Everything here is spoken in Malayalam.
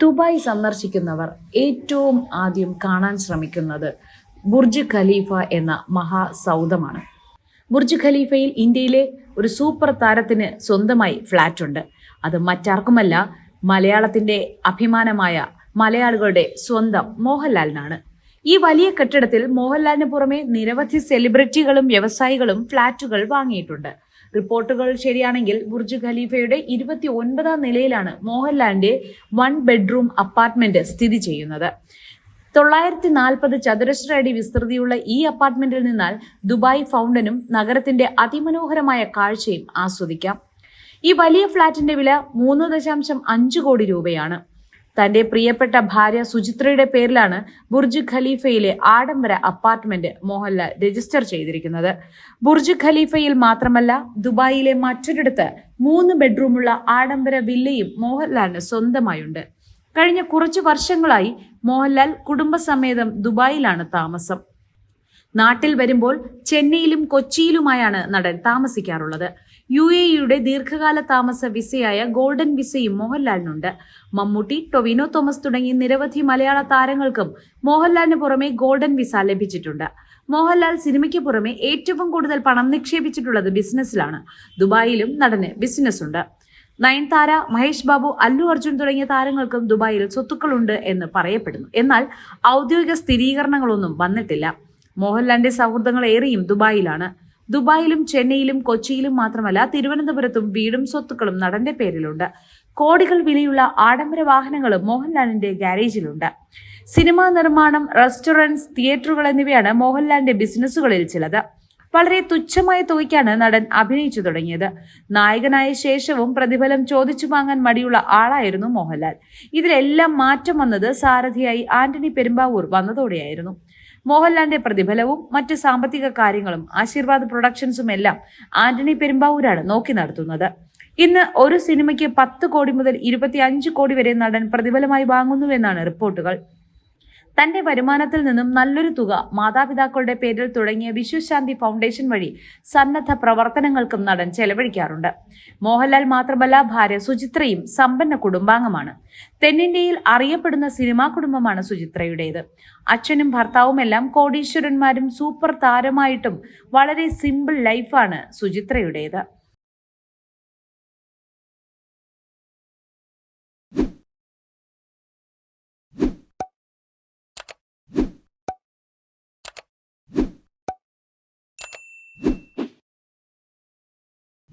ദുബായ് സന്ദർശിക്കുന്നവർ ഏറ്റവും ആദ്യം കാണാൻ ശ്രമിക്കുന്നത് ബുർജ് ഖലീഫ എന്ന മഹാസൗധമാണ് ബുർജ് ഖലീഫയിൽ ഇന്ത്യയിലെ ഒരു സൂപ്പർ താരത്തിന് സ്വന്തമായി ഫ്ലാറ്റ് ഉണ്ട് അത് മറ്റാർക്കുമല്ല മലയാളത്തിന്റെ അഭിമാനമായ മലയാളികളുടെ സ്വന്തം മോഹൻലാലിനാണ്. ഈ വലിയ കെട്ടിടത്തിൽ മോഹൻലാലിന് പുറമെ നിരവധി സെലിബ്രിറ്റികളും വ്യവസായികളും ഫ്ളാറ്റുകൾ വാങ്ങിയിട്ടുണ്ട്. റിപ്പോർട്ടുകൾ ശരിയാണെങ്കിൽ ബുർജ് ഖലീഫയുടെ ഇരുപത്തി ഒൻപതാം നിലയിലാണ് മോഹൻലാലിന്റെ വൺ ബെഡ്റൂം അപ്പാർട്ട്മെന്റ് സ്ഥിതി ചെയ്യുന്നത്. തൊള്ളായിരത്തി നാൽപ്പത് ചതുരശ്ര അടി വിസ്തൃതിയുള്ള ഈ അപ്പാർട്ട്മെന്റിൽ നിന്നാൽ ദുബായ് ഫൗണ്ടനും നഗരത്തിന്റെ അതിമനോഹരമായ കാഴ്ചയും ആസ്വദിക്കാം. ഈ വലിയ ഫ്ളാറ്റിന്റെ വില മൂന്ന് ദശാംശം അഞ്ച് കോടി രൂപയാണ്. തന്റെ പ്രിയപ്പെട്ട ഭാര്യ സുചിത്രയുടെ പേരിലാണ് ബുർജ് ഖലീഫയിലെ ആഡംബര അപ്പാർട്ട്മെന്റ് മോഹൻലാൽ രജിസ്റ്റർ ചെയ്തിരിക്കുന്നത്. ബുർജ് ഖലീഫയിൽ മാത്രമല്ല ദുബായിലെ മറ്റൊരിടത്ത് മൂന്ന് ബെഡ്റൂമുള്ള ആഡംബര വില്ലയും മോഹൻലാലിന് സ്വന്തമായുണ്ട്. കഴിഞ്ഞ കുറച്ചു വർഷങ്ങളായി മോഹൻലാൽ കുടുംബസമേതം ദുബായിലാണ് താമസം. നാട്ടിൽ വരുമ്പോൾ ചെന്നൈയിലും കൊച്ചിയിലുമായാണ് നടൻ താമസിക്കാറുള്ളത്. യു എ യുടെ ദീർഘകാല താമസ വിസയായ ഗോൾഡൻ വിസയും മോഹൻലാലിനുണ്ട്. മമ്മൂട്ടി ടൊവിനോ തോമസ് തുടങ്ങി നിരവധി മലയാള താരങ്ങൾക്കും മോഹൻലാലിന് പുറമെ ഗോൾഡൻ വിസ ലഭിച്ചിട്ടുണ്ട്. മോഹൻലാൽ സിനിമയ്ക്ക് പുറമെ ഏറ്റവും കൂടുതൽ പണം നിക്ഷേപിച്ചിട്ടുള്ളത് ബിസിനസ്സിലാണ്. ദുബായിലും നടന് ബിസിനസ് ഉണ്ട് നയൻതാര മഹേഷ് ബാബു അല്ലു അർജുൻ തുടങ്ങിയ താരങ്ങൾക്കും ദുബായിൽ സ്വത്തുക്കളുണ്ട് എന്ന് പറയപ്പെടുന്നു. എന്നാൽ ഔദ്യോഗിക സ്ഥിരീകരണങ്ങളൊന്നും വന്നിട്ടില്ല. മോഹൻലാലിന്റെ സൗഹൃദങ്ങൾ ഏറെയും ദുബായിലാണ്. ദുബായിലും ചെന്നൈയിലും കൊച്ചിയിലും മാത്രമല്ല തിരുവനന്തപുരത്തും വീടും സ്വത്തുക്കളും നടന്റെ പേരിലുണ്ട്. കോടികൾ വിലയുള്ള ആഡംബര വാഹനങ്ങളും മോഹൻലാലിന്റെ ഗാരേജിലുണ്ട്. സിനിമാ നിർമ്മാണം റെസ്റ്റോറന്റ്സ് തിയേറ്ററുകൾ എന്നിവയാണ് മോഹൻലാലിന്റെ ബിസിനസ്സുകളിൽ ചിലത്. വളരെ തുച്ഛമായ തുകയ്ക്കാണ് നടൻ അഭിനയിച്ചു തുടങ്ങിയത്. നായകനായ ശേഷവും പ്രതിഫലം ചോദിച്ചു വാങ്ങാൻ മടിയുള്ള ആളായിരുന്നു മോഹൻലാൽ. ഇതിലെല്ലാം മാറ്റം വന്നത് സാരഥിയായി ആന്റണി പെരുമ്പാവൂർ വന്നതോടെയായിരുന്നു. മോഹൻലാലിന്റെ പ്രതിഫലവും മറ്റ് സാമ്പത്തിക കാര്യങ്ങളും ആശീർവാദ് പ്രൊഡക്ഷൻസും എല്ലാം ആന്റണി പെരുമ്പാവൂരാണ് നോക്കി നടത്തുന്നത്. ഇന്ന് ഒരു സിനിമയ്ക്ക് പത്ത് കോടി മുതൽ ഇരുപത്തി അഞ്ച് കോടി വരെ നടൻ പ്രതിഫലമായി വാങ്ങുന്നുവെന്നാണ് റിപ്പോർട്ടുകൾ. തന്റെ വരുമാനത്തിൽ നിന്നും നല്ലൊരു തുക മാതാപിതാക്കളുടെ പേരിൽ തുടങ്ങിയ വിശ്വശാന്തി ഫൗണ്ടേഷൻ വഴി സന്നദ്ധ പ്രവർത്തനങ്ങൾക്കും നടൻ ചെലവഴിക്കാറുണ്ട്. മോഹൻലാൽ മാത്രമല്ല ഭാര്യ സുചിത്രയും സമ്പന്ന കുടുംബാംഗമാണ്. തെന്നിന്ത്യയിൽ അറിയപ്പെടുന്ന സിനിമാ കുടുംബമാണ് സുചിത്രയുടേത്. അച്ഛനും ഭർത്താവുമെല്ലാം കോടീശ്വരന്മാരും സൂപ്പർ താരമായിട്ടും വളരെ സിമ്പിൾ ലൈഫാണ് സുചിത്രയുടേത്.